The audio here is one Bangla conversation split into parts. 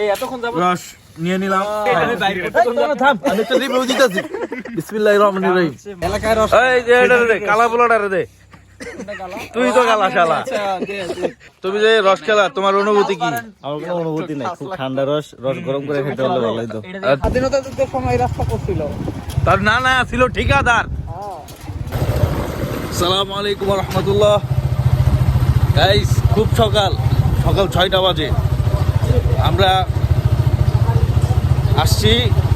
এই এতক্ষণ যাব রস নিয়ে নিলাম। থাম আমি একটা রিভিউ দিতেছি বিসমিল্লাহির রহমানির রহিম। এলাকায় রস এই যে এটা রে কালা পোলাটা রে দে তুই তো কালা শালা। তুমি যে রস খেলা তোমার অনুভূতি কি? আমার কোনো অনুভূতি নাই খুব ঠান্ডা রস রস গরম করে খেতে পারলে ভালো হতো স্বাধীনতা যুদ্ধের সময় রাস্তা করছিল। তার না না ছিল ঠিকাদার। সালাম আলাইকুম রহমতুল্লাহ। গাইস খুব সকাল। সকাল ছয়টা বাজে। আমরা আসছি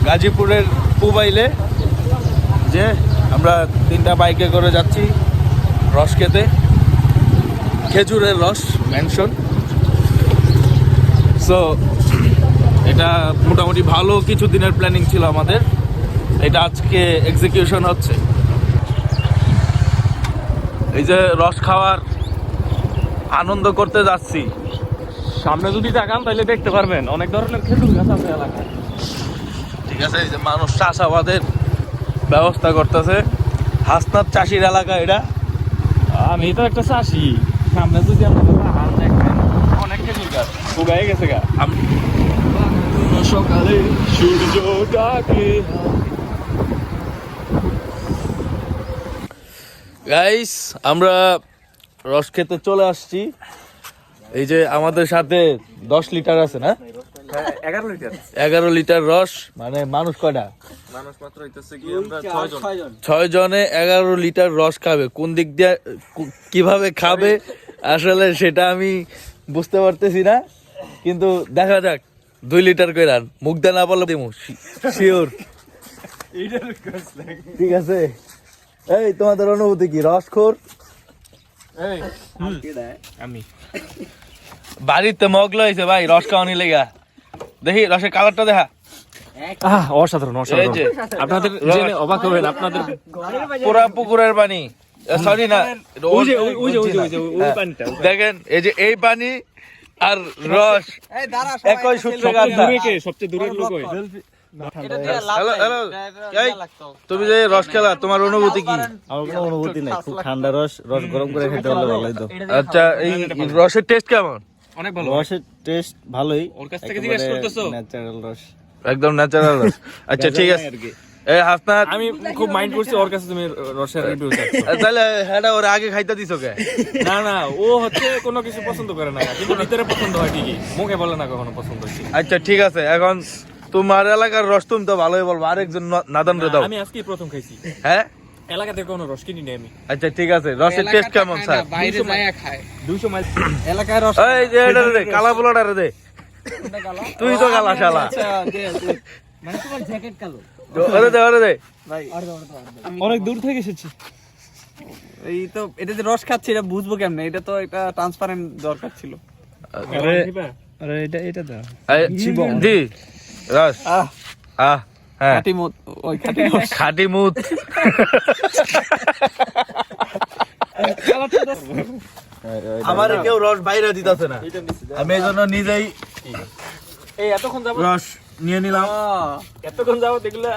গাজীপুরের পুবাইলে, যে আমরা তিনটা বাইকে করে যাচ্ছি রস খেতে। খেজুরের রস মেনশন সো এটা মোটামুটি ভালো কিছু দিনের প্ল্যানিং ছিল আমাদের। এটা আজকে এক্সিকিউশন হচ্ছে। এই যে রস খাওয়ার আনন্দ করতে যাচ্ছি। সামনে যদি তাকান তাহলে দেখতে পারবেন অনেক ধরনের খেজুর গাছ আছে এলাকায়। ঠিক আছে এই যে মানুষ চাষাবাদের ব্যবস্থা করতেছে। হাসনাত চাষির এলাকা এটা। আমি তো একটা চাষি। সামনে যদি আপনারা দেখেন অনেক খেজুর গাছ উগাই গেছে গা। আম- সকালে সূর্য ডাকে। গাইস আমরা রস খেতে চলে আসছি। এই যে আমাদের সাথে দশ লিটার আছে না? এগারো লিটার। এগারো লিটার রস মানে মানুষ কয়টা? মানুষ মাত্র ছয় জনে। এগারো লিটার রস খাবে। কোন দিক দিয়ে কীভাবে খাবে আসলে সেটা আমি বুঝতে পারতেছি না। কিন্তু দেখা যাক দুই লিটার করে আন। মুখ দিয়ে না বললে দিমু শিওর। ঠিক আছে? এই তোমাদের অনুভূতি কি? রস খোর এই আমি। বাড়িতে মগলো হয়েছে ভাই রস খাওয়ানি লেগা। দেখি রসের কালারটা দেখা। আহ অসাধারণ আপনাদের জেনে অবাক হবেন আপনাদের পুরা পুকুরের পানি। সরি না দেখেন এই যে এই পানি আর রস একই সূত্রে সবচেয়ে দূরের লোক হ্যালো হ্যালো তুমি যে রস খেলা তোমার অনুভূতি কি? আমার কোনো অনুভূতি নাই খুব ঠান্ডা রস রস গরম করে খেতে পারলে ভালো আচ্ছা এই রসের টেস্ট কেমন? অনেক ভালো। রসের টেস্ট ভালোই। ওর কাছ থেকে জিজ্ঞেস করতেছো? ন্যাচারাল রস। একদম ন্যাচারাল রস। আচ্ছা ঠিক আছে। এই হাসনাত আমি খুব মাইন্ড করছি ওর কাছে তুমি রসের রিভিউ তাহলে হ্যাঁ ওর আগে খাইতে দিছো কে? না না ও হচ্ছে কোনো কিছু পছন্দ করে না। কিন্তু ভিতরে পছন্দ হয় ঠিকই। মুখে বলে না কখনো পছন্দ হচ্ছে। আচ্ছা ঠিক আছে। এখন তোমার এলাকার রস তুমি তো ভালোই বলব। আরেকজন নাদান রে দাও। আমি আজকেই প্রথম খাইছি। হ্যাঁ? এলাকা থেকে কোনো রস কিনি আমি। আচ্ছা ঠিক আছে রসের টেস্ট কেমন স্যার? বাইরে যায় খায়। দুইশো মাইল এলাকায় রস এই যে এটা রে কালা পোলাটা রে দে। তুই তো কালা শালা। মানে তোমার জ্যাকেট কালো। ওরে দে ওরে দে। অনেক দূর থেকে এসেছি। এই তো এটা যে রস খাচ্ছি এটা বুঝব কেমনে? এটা তো একটা ট্রান্সপারেন্ট দরকার ছিল। আরে আরে এটা এটা দাও। এই, জি রস। আহ। আহ। আমার কেউ রস বাইরে দিতেছে না। আমি এই জন্য নিজেই এতক্ষণ যাব রস নিয়ে নিলাম। এতক্ষণ দেখলে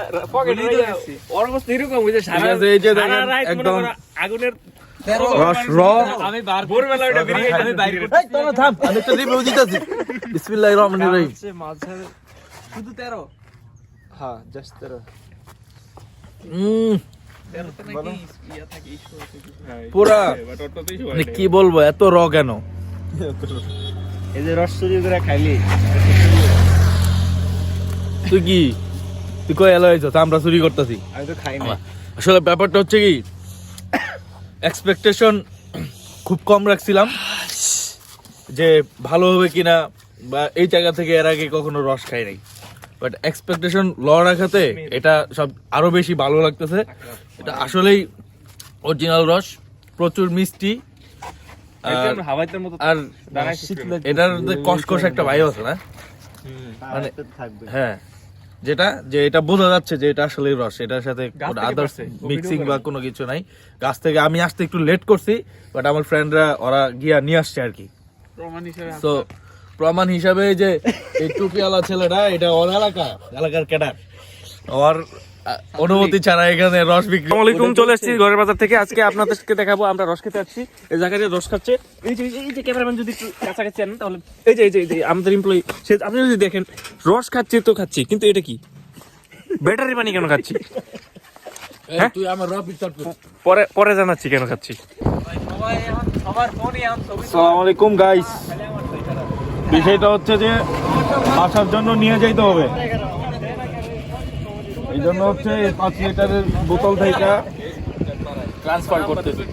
আমি তো রিভিউ বিসমিল্লাহির রহমানির রহিম। শুধু 13 हाँ जिस तरह পুরা মানে কি বলব এত র কেন এই যে করে খাইলি তুই কি তুই এলো হয়েছ আমরা চুরি করতেছি আমি তো খাই না আসলে ব্যাপারটা হচ্ছে কি এক্সপেকটেশন খুব কম রাখছিলাম যে ভালো হবে কিনা বা এই জায়গা থেকে এর আগে কখনো রস খাই নাই বাট এক্সপেকটেশন ল রাখাতে এটা সব আরও বেশি ভালো লাগতেছে। এটা আসলেই অরিজিনাল রস প্রচুর মিষ্টি। আর- আর এটার যে কসকস একটা ভাই আছে না? মানে হ্যাঁ যেটা যে এটা বোঝা যাচ্ছে যে এটা আসলে রস। এটার সাথে আদার্স মিক্সিং বা কোনো কিছু নাই। গাছ থেকে আমি আসতে একটু লেট করছি বাট আমার ফ্রেন্ডরা ওরা গিয়া নিয়ে আসছে আর কি। তো প্রমাণ হিসাবে যে এই টুপিওয়ালা ছেলেটা এটা ওর এলাকা। এলাকার ক্যাডার। ওর অনুমতি ছাড়া এখানে রস বিক্রি আসসালামাইকুম চলে এসেছি ঘরের বাজার থেকে। আজকে আপনাদেরকে দেখাবো আমরা রস খেতে যাচ্ছি এই জায়গায় রস খাচ্ছে এই যে এই যে ক্যামেরাম্যান যদি একটু কাছাকাছি আনেন তাহলে এই যে এই যে এই যে আমাদের এমপ্লয়ি সে আপনি যদি দেখেন রস খাচ্ছি তো খাচ্ছি কিন্তু এটা কি? ব্যাটারি পানি কেন খাচ্ছি? হ্যাঁ? তুই আমার রস বিক্রি পরে পরে জানাচ্ছি কেন খাচ্ছি। সবাই এখন সবার ফোনই এখন আসসালামু আলাইকুম গাইস বিষয়টা হচ্ছে যে আসার জন্য নিয়ে যাইতে হবে। এই জন্য হচ্ছে পাঁচ লিটারের বোতল থেকে ট্রান্সফার করতেছি।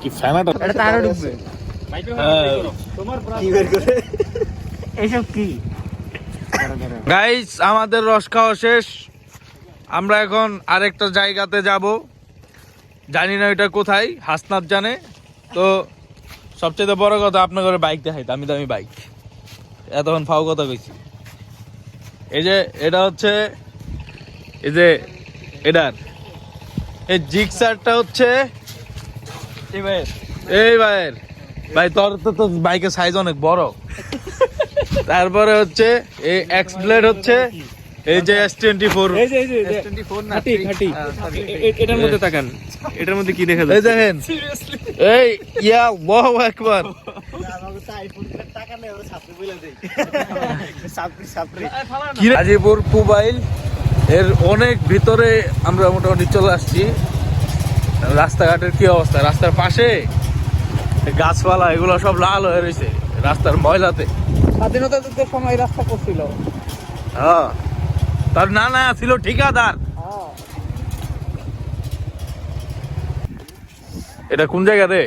কি ফ্যানাটা? এটা তারও ঢুকবে। এইসব কি গাইস আমাদের রস খাওয়া শেষ। আমরা এখন আরেকটা জায়গাতে যাব। জানি না এটা কোথায় হাসনাথ জানে। তো সবচেয়ে বড় কথা আপনাদের বাইক দেখাই দামি দামি বাইক এতক্ষণ ফাও কথা কইছি। এই যে এটা হচ্ছে এই যে এটার। এই জিক্সারটা হচ্ছে এই ভাইয়ের। ভাই তোর তো তো বাইকের সাইজ অনেক বড়। তারপরে হচ্ছে এই এক্স ব্লেড হচ্ছে এই যে এস টোয়েন্টি ফোর এই যে এই যে এই যে। খাটি খাটি এটার মধ্যে তাকান। এটার মধ্যে কি দেখা এই যায় দেখেন। এই ইয়া বহু একবার। গাজীপুর মোবাইল এর অনেক ভিতরে আমরা মোটামুটি চলে আসছি। রাস্তাঘাটের কি অবস্থা? রাস্তার পাশে গাছপালা এগুলো সব লাল হয়ে রয়েছে। রাস্তার ময়লাতে। স্বাধীনতা যুদ্ধের সময় রাস্তা করছিল। হ্যাঁ। তার না না ছিল ঠিকাদার। এটা কোন জায়গা রে?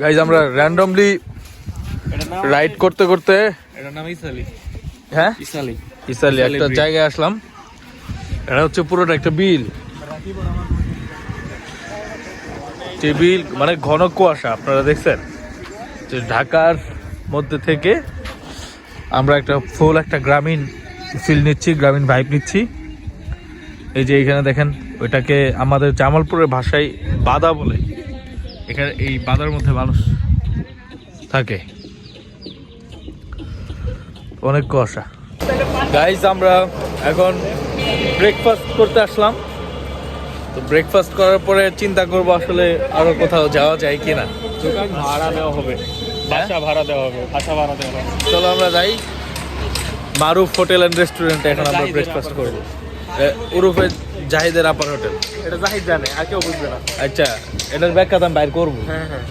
গাইজ আমরা র্যান্ডমলি রাইড করতে করতে এটার নাম ইসালি। হ্যাঁ? ইসালি। ইসালি একটা জায়গায় আসলাম। এটা হচ্ছে পুরোটা একটা বিল। যে বিল মানে ঘন কুয়াশা আপনারা দেখছেন? যে ঢাকার মধ্যে থেকে আমরা একটা ফুল একটা গ্রামীণ ফিল নিচ্ছি গ্রামীণ ভাইব নিচ্ছি। এই যে এখানে দেখেন ওইটাকে আমাদের জামালপুরের ভাষায় বাদা বলে। এখানে এই বাদার মধ্যে মানুষ থাকে। অনেক কুয়াশা। গাইজ আমরা এখন ব্রেকফাস্ট করতে আসলাম। তো ব্রেকফাস্ট করার পরে চিন্তা করব আসলে আরও কোথাও যাওয়া যায় কিনা। ভাড়া দেওয়া হবে। বাসা ভাড়া দেওয়া হবে বাসা ভাড়া দেওয়া হবে। চলো আমরা যাই। মারুফ হোটেল অ্যান্ড রেস্টুরেন্টে এখন আমরা ব্রেকফাস্ট করব। উরুফে জাহিদের আপার হোটেল এটা জাহিদ জানে আর কেউ বুঝবে না। আচ্ছা এটার ব্যাখ্যা তো আমি বাইর করব। হ্যাঁ হ্যাঁ।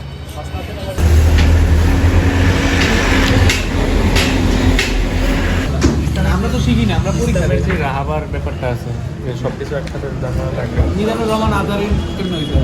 আমরা তো শিখি না আমরা পরীক্ষা যে রাহাবার ব্যাপারটা আছে যে সব কিছু একসাথে জানা লাগবে নিজানুর রহমান আজারির জন্য হয়েছে